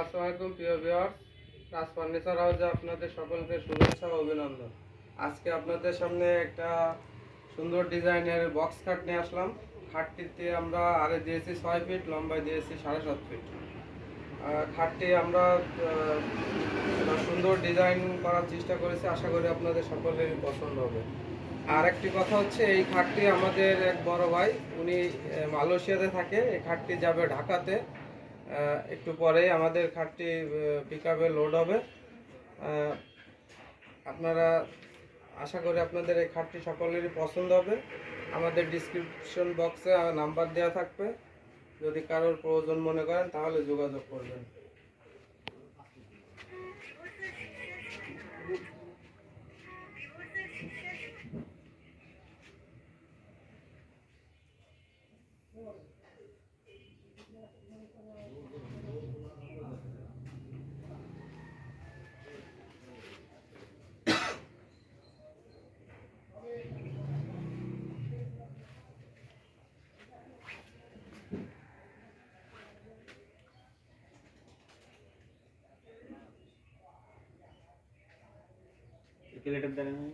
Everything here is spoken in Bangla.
আসসালামু আলাইকুম, প্রিয় ভিউয়ার্স রাজ ফার্নিচার হাউসে আপনাদের সকলকে শুভেচ্ছা ও অভিনন্দন। আজকে আপনাদের সামনে একটা সুন্দর ডিজাইনের বক্স খাট নিয়ে আসলাম। খাটটিতে আমরা আরে দিয়েছি ছয় ফিট লম্বায় দিয়েছি সাড়ে সাত ফিট খাটটি আমরা সুন্দর ডিজাইন করার চেষ্টা করেছি। আশা করি আপনাদের সকলের পছন্দ হবে। আর একটি কথা হচ্ছে, এই খাটটি আমাদের এক বড় ভাই, উনি মালয়েশিয়াতে থাকে। এই খাটটি যাবে ঢাকাতে। একটু পরেই আমাদের খাটটি পিক লোড হবে। আপনারা আশা করি আপনাদের এই খাটটি সকলেরই পছন্দ হবে। আমাদের ডিসক্রিপশন বক্সে নাম্বার দেওয়া থাকবে। যদি কারোর প্রয়োজন মনে করেন, তাহলে যোগাযোগ করবেন। greater than